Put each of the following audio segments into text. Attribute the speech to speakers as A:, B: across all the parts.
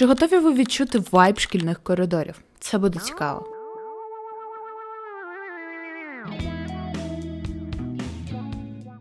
A: Чи готові ви відчути вайб шкільних коридорів? Це буде цікаво.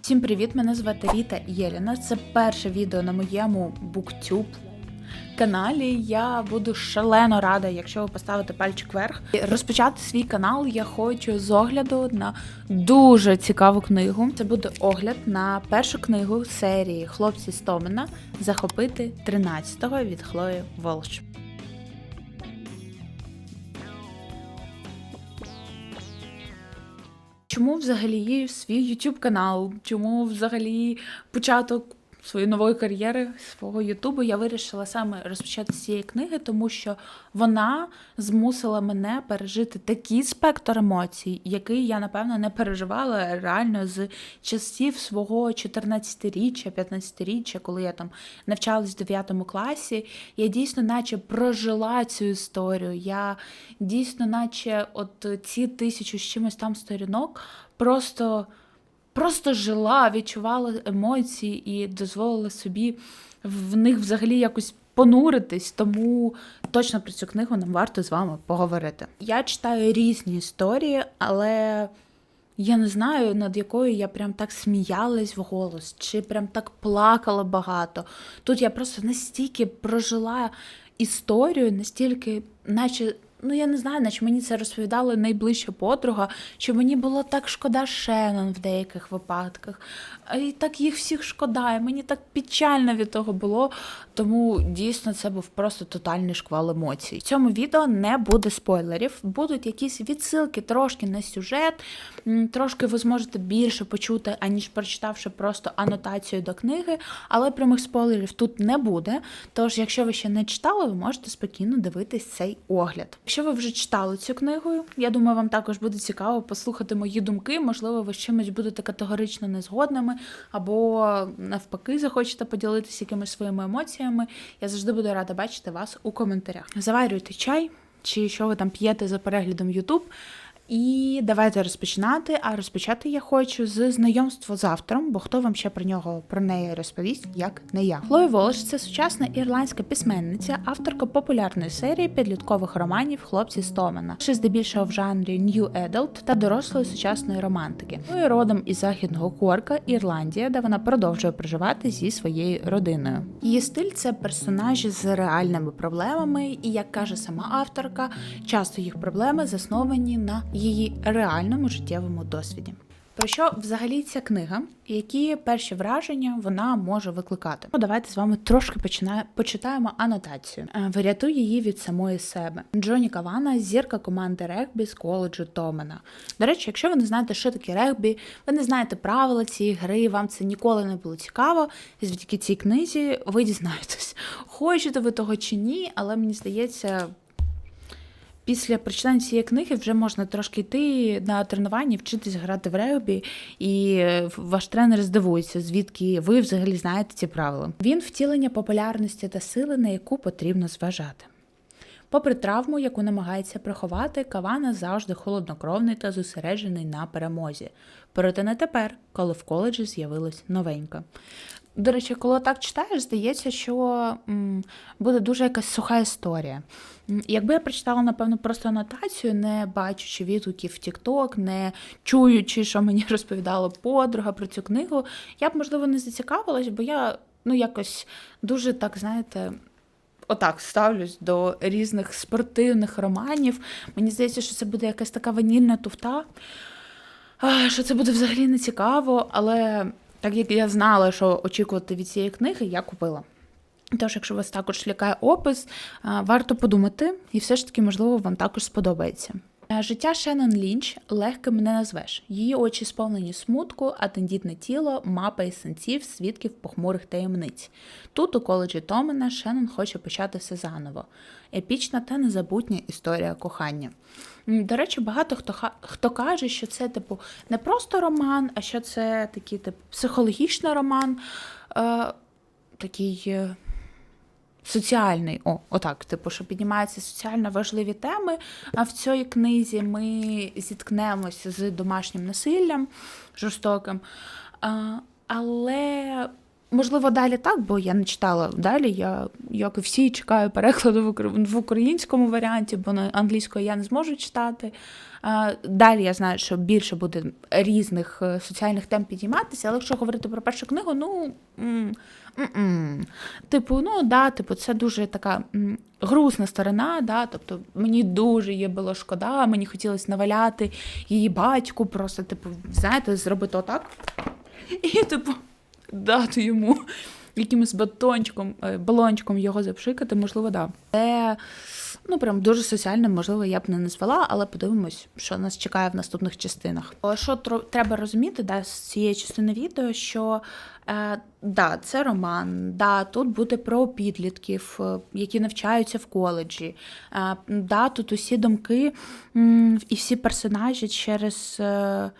A: Всім привіт! Мене звати Ріта Єліна. Це перше відео на моєму BookTube каналі. Я буду шалено рада, якщо ви поставите пальчик вверх. Розпочати свій канал я хочу з огляду на дуже цікаву книгу. Це буде огляд на першу книгу серії Хлопці з Томена Захопити 13-го від Хлої Волш. Чому взагалі свій YouTube канал? Чому взагалі початок своєї нової кар'єри, свого Ютубу я вирішила саме розпочати з цієї книги, тому що вона змусила мене пережити такий спектр емоцій, який я, напевно, не переживала реально з часів свого 14-річчя, 15-річчя, коли я там навчалась в 9 класі. Я дійсно, наче прожила цю історію. Я дійсно, наче, от ці тисячу з чимось там сторінок, просто. Просто жила, відчувала емоції і дозволила собі в них взагалі якось понуритись, тому точно про цю книгу нам варто з вами поговорити. Я читаю різні історії, але я не знаю, над якою я прям так сміялась в голос, чи прям так плакала багато. Тут я просто настільки прожила історію, настільки, наче. Ну, я не знаю, наче мені це розповідала найближча подруга, що мені було так шкода Шеннон в деяких випадках. І так їх всіх шкода, і мені так печально від того було. Тому дійсно це був просто тотальний шквал емоцій. В цьому відео не буде спойлерів, будуть якісь відсилки трошки на сюжет, трошки ви зможете більше почути, аніж прочитавши просто анотацію до книги, але прямих спойлерів тут не буде. Тож, якщо ви ще не читали, ви можете спокійно дивитись цей огляд. Якщо ви вже читали цю книгу, я думаю, вам також буде цікаво послухати мої думки. Можливо, ви з чимось будете категорично незгодними, або навпаки, захочете поділитися якимись своїми емоціями. Я завжди буду рада бачити вас у коментарях. Заварюйте чай, чи що ви там п'єте за переглядом YouTube. І давайте розпочинати. А розпочати я хочу з знайомства з автором, бо хто вам ще про нього про неї розповість, як не я. Хлоя Волш це сучасна ірландська письменниця, авторка популярної серії підліткових романів Хлопці з Томена, що здебільшого в жанрі New Adult та дорослої сучасної романтики. Ну родом із західного Корка, Ірландія, де вона продовжує проживати зі своєю родиною. Її стиль це персонажі з реальними проблемами, і як каже сама авторка, часто їх проблеми засновані на її реальному життєвому досвіді. Про що взагалі ця книга, які перші враження вона може викликати? Ну, давайте з вами трошки починає, почитаємо анотацію. Е, Врятуй її від самої себе. Джоні Кавана, зірка команди регбі з коледжу Томена. До речі, якщо ви не знаєте, що таке регбі, ви не знаєте правила цієї гри, вам це ніколи не було цікаво. Завдяки цій книзі ви дізнаєтесь, хочете ви того чи ні, але мені здається. Після прочитання цієї книги вже можна трошки йти на тренування, вчитись грати в регбі, і ваш тренер здивується, звідки ви взагалі знаєте ці правила. Він втілення популярності та сили, на яку потрібно зважати. Попри травму, яку намагається приховати, Кавана завжди холоднокровний та зосереджений на перемозі. Проте не тепер, коли в коледжі з'явилась новенька. До речі, коли так читаєш, здається, що буде дуже якась суха історія. Якби я прочитала, напевно, просто анотацію, не бачучи відгуків в TikTok, не чуючи, що мені розповідала подруга про цю книгу, я б, можливо, не зацікавилась, бо я ну, якось дуже так, знаєте. Отак ставлюсь до різних спортивних романів. Мені здається, що це буде якась така ванільна туфта, що це буде взагалі не цікаво, але так як я знала, що очікувати від цієї книги, я купила. Тож, якщо вас також лякає опис, варто подумати, і все ж таки, можливо, вам також сподобається. Е, Життя Шеннон Лінч легким не назвеш. Її очі сповнені смутку, а тендітне тіло, мапа із сенців, свідків похмурих таємниць. Тут, у коледжі Томена, Шеннон хоче почати все заново. Епічна та незабутня історія кохання. До речі, багато хто хто каже, що це типу не просто роман, а що це такий типу психологічний роман, е, такий. Соціальний, о, отак, типу, що піднімаються соціально важливі теми. А в цій книзі ми зіткнемося з домашнім насиллям жорстоким. А, але Можливо, далі так, бо я не читала далі. Я, як і всі, чекаю перекладу в українському варіанті, бо на англійською я не зможу читати. Далі я знаю, що більше буде різних е, соціальних тем підійматися, але якщо говорити про першу книгу, ну. м, м-м. Типу, ну да, типу, це дуже така м, грустна сторона, да, тобто мені дуже її було шкода, мені хотілося наваляти її батьку, просто, типу, знаєте, зробити отак. І, типу, дати йому якимось батончиком, е, балончиком його запшикати, можливо, да. Це ну прям дуже соціально, можливо, я б не назвала, але подивимось, що нас чекає в наступних частинах. Що тро- треба розуміти, да, з цієї частини відео, що е, да, це роман, да, тут буде про підлітків, е, які навчаються в коледжі. Е, да, тут усі думки і всі персонажі через. Е,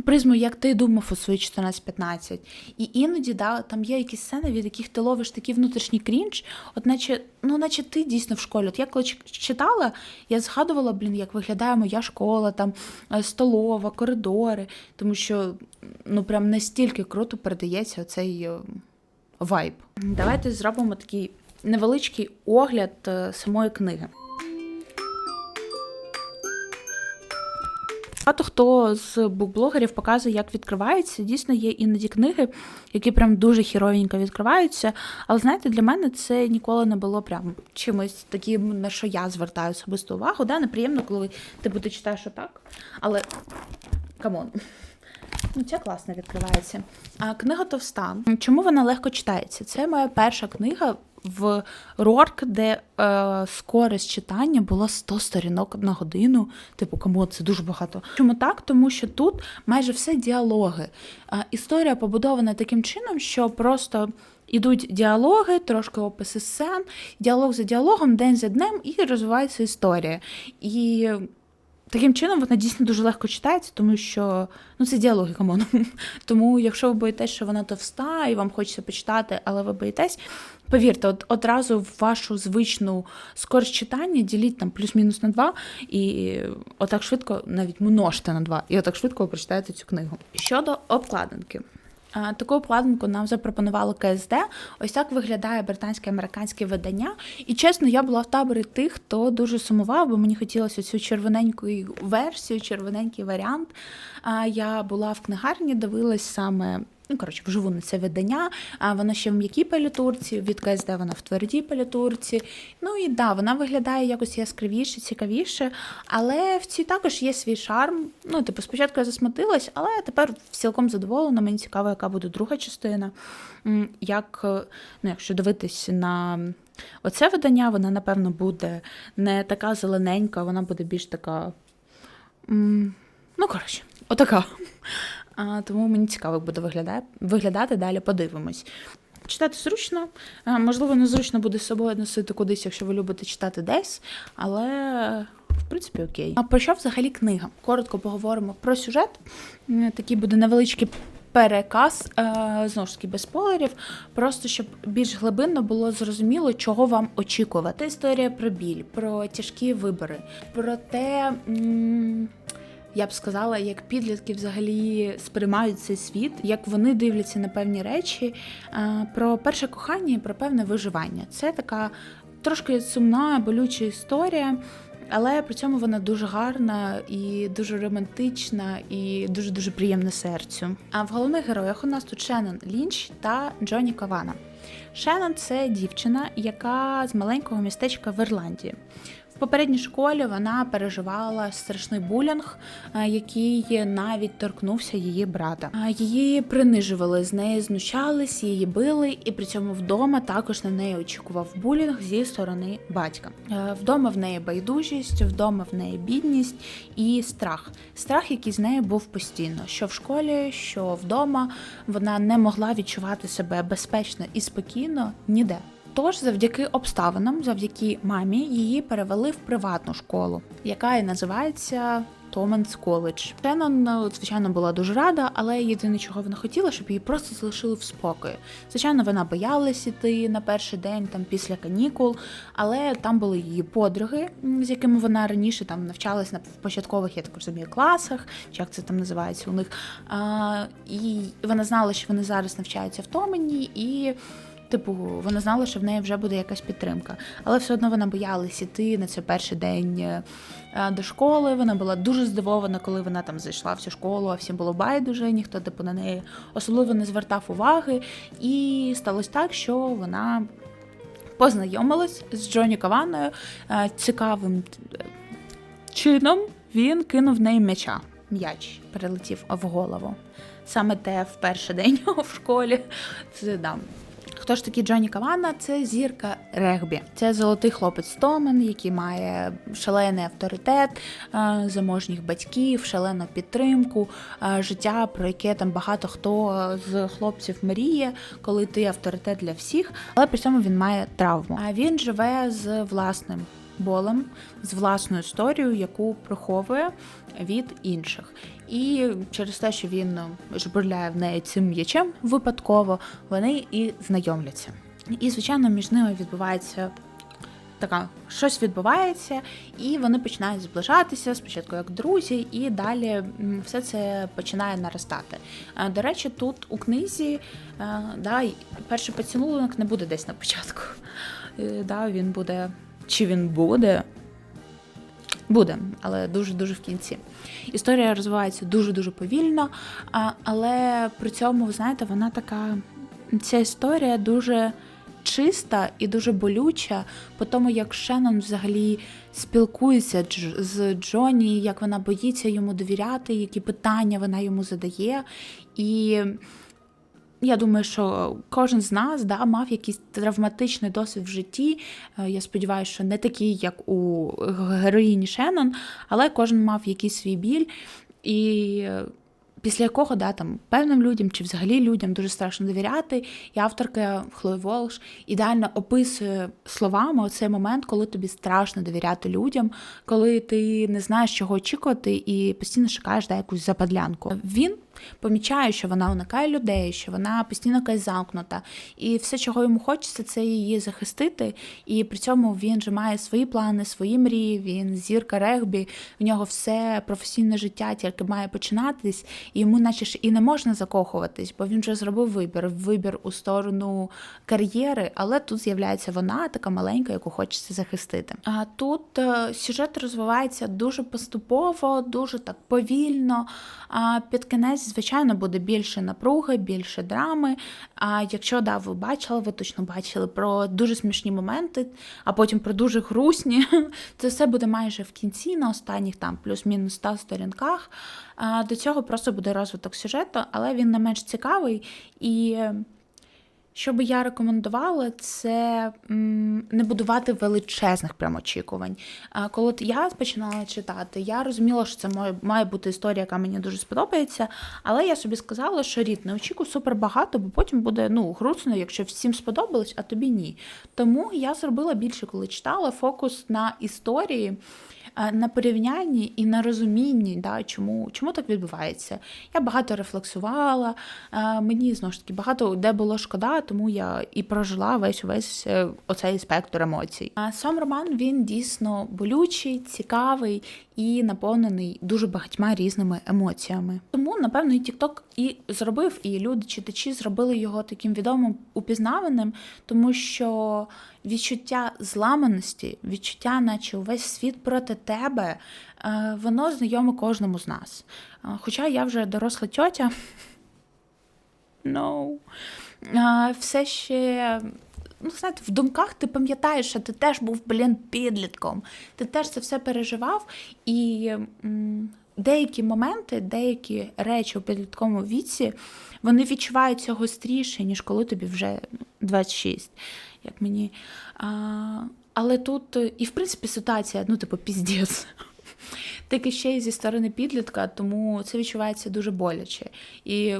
A: призму, як ти думав у свої 14-15. І іноді да, там є якісь сцени, від яких ти ловиш такий внутрішній крінж, от наче, ну, наче ти дійсно в школі. От я коли читала, я згадувала, блін, як виглядає моя школа, там е, столова, коридори, тому що ну прям настільки круто передається цей вайб. Давайте зробимо такий невеличкий огляд е, самої книги. Багато хто з букблогерів показує, як відкривається. Дійсно, є іноді книги, які прям дуже хіровенько відкриваються. Але знаєте, для мене це ніколи не було прям чимось таким, на що я звертаю особисту увагу. Да? Неприємно, коли типу, ти читаєш отак. Але камон. Ну, це класно відкривається. А книга товста. Чому вона легко читається? Це моя перша книга в Рорк, де е, скорість читання була 100 сторінок на годину. Типу, кому це дуже багато. Чому так? Тому що тут майже все діалоги. Е, історія побудована таким чином, що просто. Ідуть діалоги, трошки описи сцен, діалог за діалогом, день за днем, і розвивається історія. І Таким чином вона дійсно дуже легко читається, тому що ну це діалоги, камон. Тому, якщо ви боїтесь, що вона товста і вам хочеться почитати, але ви боїтесь, повірте, от одразу в вашу звичну скорість читання діліть там плюс-мінус на два, і отак швидко навіть множте на два, і отак швидко ви прочитаєте цю книгу. Щодо обкладинки. Таку обкладинку нам запропонувало КСД. Ось так виглядає британське американське видання. І чесно, я була в таборі тих, хто дуже сумував, бо мені хотілося цю червоненьку версію, червоненький варіант. Я була в книгарні, дивилась саме. Ну, коротше, вживу на це видання, а воно ще в м'якій палітурці, від КСД вона в твердій палітурці. Ну і да, вона виглядає якось яскравіше, цікавіше, але в цій також є свій шарм. Ну, типу, спочатку я засмутилась, але тепер цілком задоволена. Мені цікаво, яка буде друга частина. Як, е, ну, якщо дивитись на оце видання, вона, напевно, буде не така зелененька, вона буде більш така. Ну, коротше, отака. Тому мені цікаво, як буде виглядати, виглядати далі, подивимось. Читати зручно, можливо, незручно буде з собою носити кудись, якщо ви любите читати десь, але в принципі окей. А про що взагалі книга? Коротко поговоримо про сюжет. Такий буде невеличкий переказ, е, знову ж таки, без спойлерів, просто щоб більш глибинно було зрозуміло, чого вам очікувати. Історія про біль, про тяжкі вибори, про те. м, я б сказала, як підлітки взагалі сприймають цей світ, як вони дивляться на певні речі, про перше кохання і про певне виживання. Це така трошки сумна, болюча історія, але при цьому вона дуже гарна і дуже романтична, і дуже дуже приємна серцю. А в головних героях у нас тут Шеннон Лінч та Джоні Кавана. Шеннон – це дівчина, яка з маленького містечка в Ірландії. Попередній школі вона переживала страшний булінг, е, який навіть торкнувся її брата. Її принижували, з неї знущались, її били, і при цьому вдома також на неї очікував булінг зі сторони батька. Е, Вдома в неї байдужість, вдома в неї бідність і страх. Страх, який з нею був постійно, що в школі, що вдома вона не могла відчувати себе безпечно і спокійно ніде. Тож, завдяки обставинам, завдяки мамі, її перевели в приватну школу, яка і називається Томенс коледж. Шеннон, е, звичайно, була дуже рада, але єдине, чого вона хотіла, щоб її просто залишили в спокої. Звичайно, вона боялась іти на перший день там після канікул, але там були її подруги, з якими вона раніше там навчалась на в початкових, я так розумію, класах, чи як це там називається у них. А, і вона знала, що вони зараз навчаються в Томені, і Типу, вона знала, що в неї вже буде якась підтримка, але все одно вона боялась іти на цей перший день е, до школи. Вона була дуже здивована, коли вона там зайшла в цю школу, а всім було байдуже, ніхто типу на неї особливо не звертав уваги. І сталося так, що вона познайомилась з Джоні Каваною е, цікавим е, чином. Він кинув в неї м'яча. М'яч перелетів в голову. Саме те в перший день в школі. Це да. Хто ж такий Джоні Кавана? Це зірка регбі. Це золотий хлопець Томен, який має шалений авторитет, е, заможніх батьків, шалену підтримку, е, життя, про яке там багато хто з хлопців мріє, коли ти авторитет для всіх, але при цьому він має травму. А він живе з власним болем, з власною історією, яку приховує від інших. І через те, що він жбурляє в неї цим м'ячем випадково, вони і знайомляться. І, звичайно, між ними відбувається така, щось відбувається, і вони починають зближатися спочатку як друзі, і далі все це починає наростати. Е, До речі, тут у книзі е, да, перший поцілунок не буде десь на початку. Е, Да, він буде, чи він буде, Буде, але дуже дуже в кінці. Історія розвивається дуже дуже повільно, але при цьому, ви знаєте, вона така. Ця історія дуже чиста і дуже болюча, по тому, як Шеннон взагалі спілкується з Джоні, як вона боїться йому довіряти, які питання вона йому задає. І я думаю, що кожен з нас да, мав якийсь травматичний досвід в житті. Е, Я сподіваюся, що не такий, як у героїні Шеннон, але кожен мав якийсь свій біль. І е, після якого да, там, певним людям чи взагалі людям дуже страшно довіряти. І авторка Хлої Волш ідеально описує словами оцей момент, коли тобі страшно довіряти людям, коли ти не знаєш, чого очікувати, і постійно шукаєш да, якусь западлянку. Він помічає, що вона уникає людей, що вона постійно якась замкнута, і все, чого йому хочеться, це її захистити. І при цьому він же має свої плани, свої мрії. Він зірка регбі, в нього все професійне життя тільки має починатись, і йому, наче ж і не можна закохуватись, бо він вже зробив вибір вибір у сторону кар'єри, але тут з'являється вона, така маленька, яку хочеться захистити. А тут е, сюжет розвивається дуже поступово, дуже так повільно. А під кінець, звичайно, буде більше напруги, більше драми. А якщо да, ви бачили, ви точно бачили про дуже смішні моменти, а потім про дуже грустні, це все буде майже в кінці, на останніх там плюс-мінус 100 сторінках. До цього просто буде розвиток сюжету, але він не менш цікавий і. Що би я рекомендувала, це не будувати величезних прям очікувань. А коли я починала читати, я розуміла, що це має, бути історія, яка мені дуже сподобається. Але я собі сказала, що рід не очікуй супер багато, бо потім буде ну, грустно, якщо всім сподобалось, а тобі ні. Тому я зробила більше, коли читала, фокус на історії. Е, На порівнянні і на розумінні, да, чому, чому так відбувається. Я багато рефлексувала, е, мені знову ж таки багато де було шкода, тому я і прожила весь весь е, оцей спектр емоцій. Сам роман він дійсно болючий, цікавий і наповнений дуже багатьма різними емоціями. Тому, напевно, і TikTok і зробив, і люди, читачі зробили його таким відомим упізнаваним, тому що відчуття зламаності, відчуття, наче увесь світ проти тебе, е, воно знайоме кожному з нас. Е, Хоча я вже доросла тьотя. No. Все ще. Ну, знаєте, в думках ти пам'ятаєш, що ти теж був, блін, підлітком. Ти теж це все переживав. І м, деякі моменти, деякі речі у підлітковому віці, вони відчуваються гостріше, ніж коли тобі вже 26, як мені. А, але тут, і в принципі, ситуація, ну, типу, піздець. Так і ще й зі сторони підлітка, тому це відчувається дуже боляче. І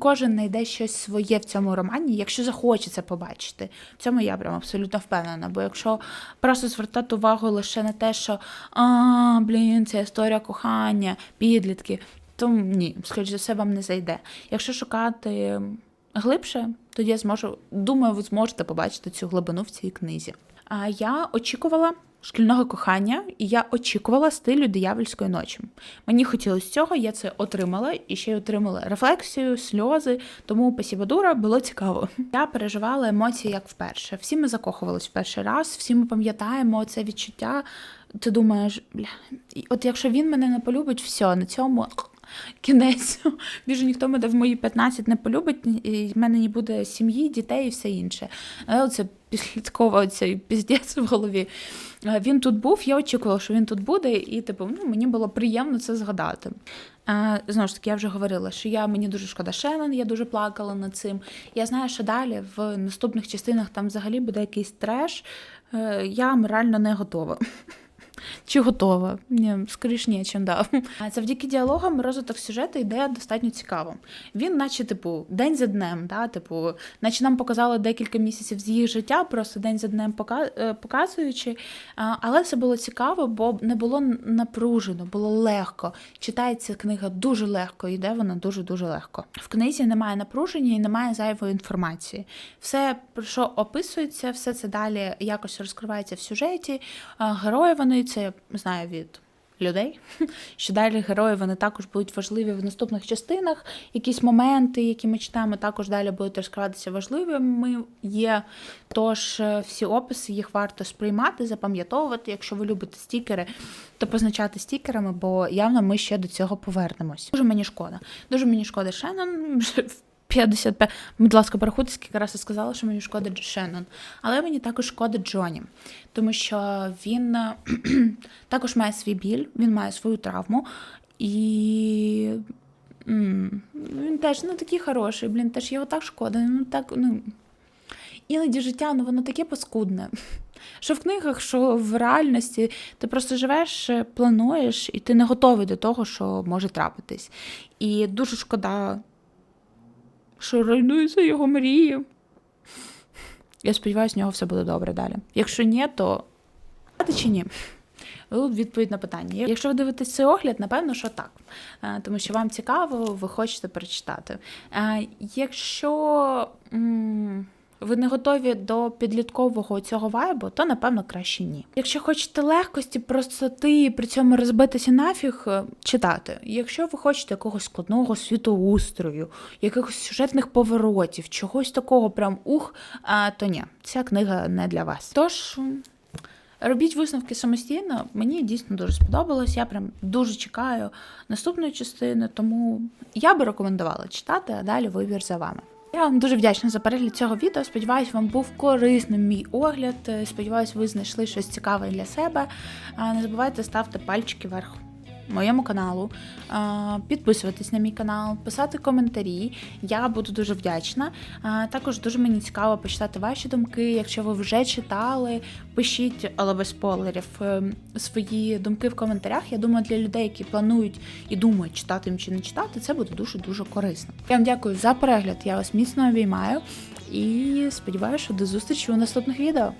A: кожен знайде щось своє в цьому романі, якщо захоче це побачити. В цьому я прям абсолютно впевнена. Бо якщо просто звертати увагу лише на те, що а, блін, це історія кохання, підлітки, то ні, скоріш за все, вам не зайде. Якщо шукати глибше, тоді я зможу, думаю, ви зможете побачити цю глибину в цій книзі. А я очікувала шкільного кохання, і я очікувала стилю диявольської ночі. Мені хотілося цього, я це отримала і ще й отримала рефлексію, сльози. Тому пасібадура було цікаво. Я переживала емоції як вперше. Всі ми закохувались в перший раз, всі ми пам'ятаємо це відчуття. Ти думаєш, бля, от якщо він мене не полюбить, все, на цьому кінець. Більше ніхто мене в мої 15 не полюбить, і в мене не буде сім'ї, дітей і все інше. Але це підліткова цей піздець в голові. Е, Він тут був, я очікувала, що він тут буде, і типу, ну, мені було приємно це згадати. Е, Знову ж таки, я вже говорила, що я мені дуже шкода Шеннон, я дуже плакала над цим. Я знаю, що далі в наступних частинах там взагалі буде якийсь треш. Е, Я морально не готова. Чи готова? Ні, скоріш ні, чим да. А Завдяки діалогам розвиток сюжету йде достатньо цікаво. Він, наче, типу, день за днем, да? типу, наче нам показали декілька місяців з їх життя, просто день за днем е, показуючи. Але це було цікаво, бо не було напружено, було легко. Читається книга дуже легко, йде вона дуже-дуже легко. В книзі немає напруження і немає зайвої інформації. Все, про що описується, все це далі якось розкривається в сюжеті. Герої вони це я знаю від людей, що далі герої вони також будуть важливі в наступних частинах. Якісь моменти, які ми читаємо, також далі будуть розкриватися важливими є. Тож е, всі описи їх варто сприймати, запам'ятовувати. Якщо ви любите стікери, то позначати стікерами, бо явно ми ще до цього повернемось. Дуже мені шкода. Дуже мені шкода Шеннон. Вже в 55. Будь ласка, порахуйте, скільки раз я сказала, що мені шкода Шеннон. Але мені також шкода Джоні, тому що він також має свій біль, він має свою травму. І він теж ну, такий хороший, блін, теж його так шкода. Ну, так, ну, іноді життя, ну воно таке паскудне. Що в книгах, що в реальності ти просто живеш, е, плануєш, і ти не готовий до того, що може трапитись. І дуже шкода, що руйнуються його мрії. Я сподіваюся, в нього все буде добре далі. Якщо ні, то чи ні? Тут відповідь на питання. Якщо ви дивитесь цей огляд, напевно, що так. Е, Тому що вам цікаво, ви хочете перечитати. Е, Якщо ви не готові до підліткового цього вайбу, то напевно краще ні. Якщо хочете легкості, простоти і при цьому розбитися нафіг, е, читати. Якщо ви хочете якогось складного світоустрою, якихось сюжетних поворотів, чогось такого прям ух, то ні, ця книга не для вас. Тож. Робіть висновки самостійно. Мені дійсно дуже сподобалось. Я прям дуже чекаю наступної частини, тому я би рекомендувала читати, а далі вибір за вами. Я вам дуже вдячна за перегляд цього відео. Сподіваюсь, вам був корисним мій огляд. Е, Сподіваюсь, ви знайшли щось цікаве для себе. Не забувайте ставити пальчики вверх моєму каналу, підписуватись на мій канал, писати коментарі. Я буду дуже вдячна. Також дуже мені цікаво почитати ваші думки. Якщо ви вже читали, пишіть, але без спойлерів, е, свої думки в коментарях. Я думаю, для людей, які планують і думають, читати чи не читати, це буде дуже дуже корисно. Я вам дякую за перегляд. Я вас міцно обіймаю і сподіваюся, що до зустрічі у наступних відео.